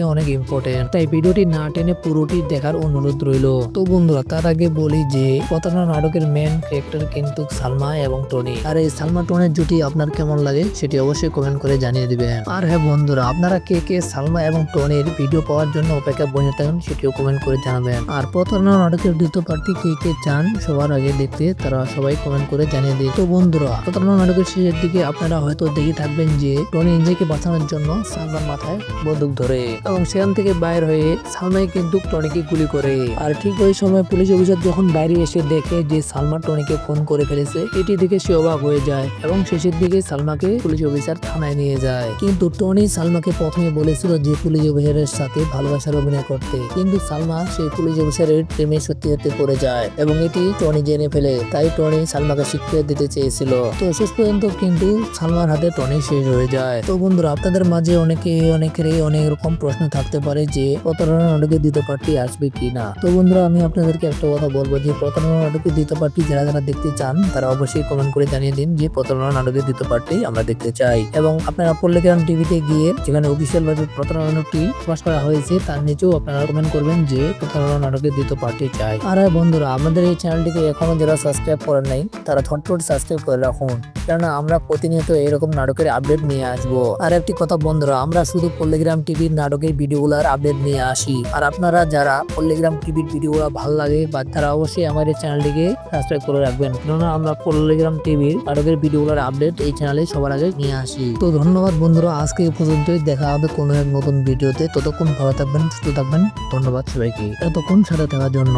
অনেক ইম্পর্টেন্ট তাই ভিডিওটি না টেনে পুরোটি দেখার অনুরোধ রইল। তো বন্ধুরা, তার আগে বলি যে, প্রতারণা নাটকের মেন ক্যারেক্টার কিন্তু সালমা এবং টনি। আর এই সালমা টনের জুটি আপনার কেমন লাগে সেটি অবশ্যই কমেন্ট করে জানিয়ে দিবেন। আর হ্যাঁ বন্ধুরা, আপনারা কে কে সালমা এবং টনির ভিডিও পাওয়ার জন্য অপেক্ষা বসে থাকেন সেটিও কমেন্ট করে জানাবেন। আর প্রতারণা নাটকের দ্বিতীয় পার্টি কে কে চান সবার আগে দেখতে, তারা সবাই কমেন্ট করে জানিয়ে দিন। তো বন্ধুরা, প্রতারণা নাটকের শেষের দিকে আপনারা হয়তো দেখে থাকবেন যে, টনি নিজেকে বাঁচানোর জন্য সালমার মাথায় বন্দুক ধরে। এবং সেখান থেকে বাইর হয়ে সালমাই কিন্তু টনিকে গুলি করে। আর ঠিক ওই সময় পুলিশ অফিসার যখন বাইরে এসে দেখে যে সালমা টনিকে ফোন করে ফেলেছে, এটি দেখে সে অবাক হয়ে যায় এবং শেষের দিকে সালমাকে পুলিশ অফিসার থানায় নিয়ে যায়। কিন্তু টনি সালমাকে প্রথমে বলেছিল যে পুলিশ অফিসারের সাথে ভালোবাসার অভিনয় করতে। কিন্তু সালমা সেই পুলিশ অফিসারের প্রেমে সত্যি সত্যি পড়ে যায় এবং এটি টনি জেনে ফেলে, তাই টনি সালমাকে শিক্ষা দিতে চেয়েছিল। তো শেষ পর্যন্ত কিন্তু সালমার হাতে টনি শেষ হয়ে যায়। তো বন্ধুরা, আপনাদের মাঝে অনেকে অনেকেরই অনেক রকম প্রশ্ন থাকতে পারে যে প্রতারণা নাটকের দ্বিতীয় পার্টি আসবে কি না তো বন্ধুরা, আমি আপনাদেরকে একটা কথা বলব যে প্রতারণা নাটকের দ্বিতীয় পার্টি যারা যারা দেখতে চান, তারা অবশ্যই কমেন্ট করে জানিয়ে দিন যে প্রতারণা নাটকের দ্বিতীয় পার্টি আমরা দেখতে চাই। এবং আপনারা পল্লিগ্রাম টিভিতে গিয়ে যেখানে অফিসিয়াল ভাবে প্রতারণা নাটকটি প্রকাশ করা হয়েছে, তার নিচেও আপনারা কমেন্ট করবেন যে প্রতারণা নাটকের দ্বিতীয় পার্টি চাই। আর হ্যাঁ বন্ধুরা, আমাদের এই চ্যানেলটিকে এখনও যারা সাবস্ক্রাইব করেন নাই, তারা ঝটপট সাবস্ক্রাইব করে রাখুন। কেননা আমরা প্রতিনিয়ত এরকম নাটকের আপডেট নিয়ে আসব। আর একটি কথা বন্ধুরা, আমরা শুধু পল্লিগ্রাম টিভির নাটকের ভিডিওগুলোর আপডেট নিয়ে আসি। আর আপনারা যারা পল্লিগ্রাম টিভির ভিডিওগুলো ভালো লাগে বা তারা অবশ্যই আমার এই চ্যানেলটিকে সাবস্ক্রাইব করে রাখবেন। কেননা আমরা পল্লিগ্রাম টিভির নাটকের ভিডিওগুলোর আপডেট এই চ্যানেলে সবার আগে নিয়ে আসি। তো ধন্যবাদ বন্ধুরা, আজকে এই পর্যন্তই। দেখা হবে কোনো এক নতুন ভিডিওতে। ততক্ষণ ভালো থাকবেন, সুস্থ থাকবেন। ধন্যবাদ সবাইকে। এতক্ষণ সাথে থাকার জন্য।